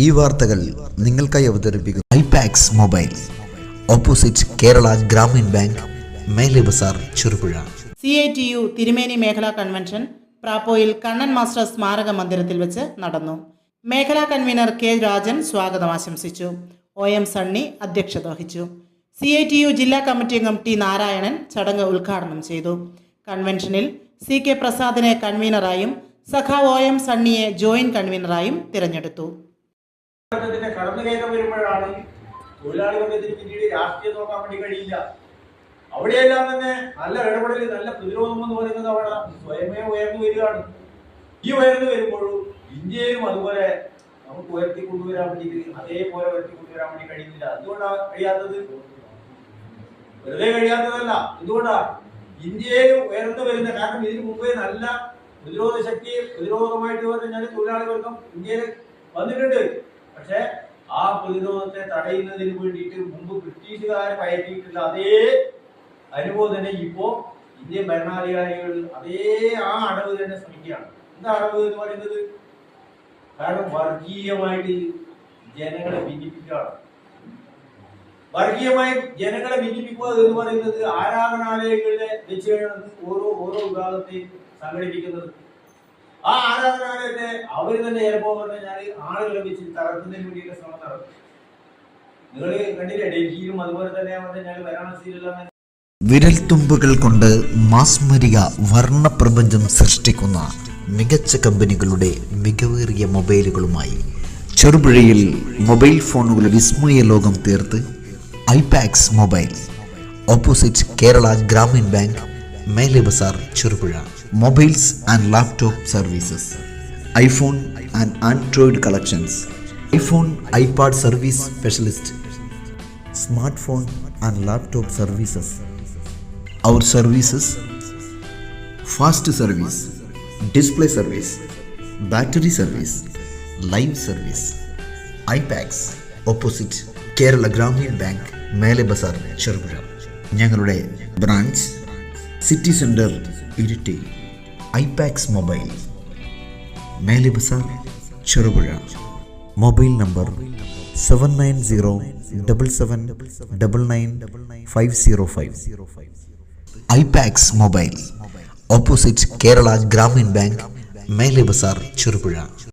ഈ വാർത്തകൾ നിങ്ങൾക്കായി അവതരിപ്പിക്കുന്നു iPax mobile. Opposite Kerala Grameen bank Mele Bazar Cherupuzha. C I T U Thirumeni മേഖലാ കൺവെൻഷൻ പ്രാപ്പോയിൽ കണ്ണൻ മാസ്റ്റർ സ്മാരക മന്ദിരത്തിൽ വെച്ച് നടന്നു. മേഖലാ കൺവീനർ കെ രാജൻ സ്വാഗതം ആശംസിച്ചു. ഒ എം സണ്ണി അധ്യക്ഷത വഹിച്ചു. സി ഐ ടി യു ജില്ലാ കമ്മിറ്റി അംഗം ടി നാരായണൻ ചടങ്ങ് ഉദ്ഘാടനം ചെയ്തു. കൺവെൻഷനിൽ സി കെ പ്രസാദിനെ കൺവീനറായും സഖാവ് ഒ എം സണ്ണിയെ ജോയിന്റ് കൺവീനറായും തിരഞ്ഞെടുത്തു. വർഗത്തിന്റെ കടന്നുകയറ്റം വരുമ്പോഴാണ് തൊഴിലാളി വർഗത്തിന് പിന്നീട് രാഷ്ട്രീയം നോക്കാൻ വേണ്ടി കഴിയില്ല. അവിടെയെല്ലാം തന്നെ നല്ല ഇടപെടൽ നല്ല പ്രതിരോധം എന്ന് പറയുന്നത് അവിടെ സ്വയമേ ഉയർന്നു വരികയാണ്. ഈ ഉയർന്നു വരുമ്പോഴും ഇന്ത്യയിലും അതുപോലെ നമുക്ക് ഉയർത്തി കൊണ്ടുവരാൻ വേണ്ടി അതേപോലെ ഉയർത്തി കൊണ്ടുവരാൻ വേണ്ടി കഴിയുന്നില്ല. എന്തുകൊണ്ടാണ് കഴിയാത്തത്? വെറുതെ കഴിയാത്തതല്ല. എന്തുകൊണ്ടാ? ഇന്ത്യയിൽ ഉയർന്നു വരുന്ന കാരണം ഇതിനു മുമ്പേ നല്ല പ്രതിരോധ ശക്തി പ്രതിരോധമായിട്ട് പറഞ്ഞാൽ തൊഴിലാളി വർഗം ഇന്ത്യയിൽ വന്നിട്ടുണ്ട്. പക്ഷെ ആ പ്രതിരോധത്തെ തടയുന്നതിന് വേണ്ടിയിട്ട് മുമ്പ് ബ്രിട്ടീഷുകാരെ പയറ്റിയിട്ടുള്ള അതേ അനുഭവം തന്നെ ഇപ്പോ ഇന്ത്യൻ ഭരണാധികാരികൾ അതേ ആ അടവ് തന്നെ ശ്രമിക്കുകയാണ്. എന്താ അടവ് എന്ന് പറയുന്നത്? കാരണം വർഗീയമായിട്ട് ജനങ്ങളെ ഭിന്നിപ്പിക്കുകയാണ്. വർഗീയമായി ജനങ്ങളെ ഭിന്നിപ്പിക്കുക എന്ന് പറയുന്നത് ആരാധനാലയങ്ങളിലെ വെച്ചാണ് ഓരോ ഓരോ വിഭാഗത്തെയും സംഘടിപ്പിക്കുന്നത് ആ ആരാധനാലയത്തെ അവർ തന്നെ ചിലപ്പോ ഞാൻ ആളുകളെ വെച്ച് തകർക്കുന്നതിന് വേണ്ടിയിട്ട് ശ്രമം നടത്തും. നിങ്ങൾ കണ്ടില്ലേ ഡൽഹിയിലും അതുപോലെ തന്നെ പറഞ്ഞാൽ വാരാണസിയിലെല്ലാം വിരൽത്തുമ്പുകൾ കൊണ്ട് മാസ്മരിക വർണപ്രപഞ്ചം സൃഷ്ടിക്കുന്ന മികച്ച കമ്പനികളുടെ മികവേറിയ മൊബൈലുകളുമായി. ചെറുപുഴയിൽ മൊബൈൽ ഫോണുകളുടെ വിസ്മയ ലോകം തീർത്ത് iPax mobile. Opposite Kerala Grameen bank Mele Bazar Cherupuzha. Mobiles and laptop services iPhone and android collections iPhone iPad service specialist smartphone and laptop services. Our services fast service, display service, battery service, live service, iPads, opposite Kerala Grameen bank Mele Bazar Cherupuzha ഞങ്ങളുടെ branch city centre Iritty iPax mobile. Mele Bazar Cherupuzha. Mobile number seven nine zero double seven double nine five zero five. IPax mobile. Opposite Kerala Grameen bank Mele Bazar Cherupuzha.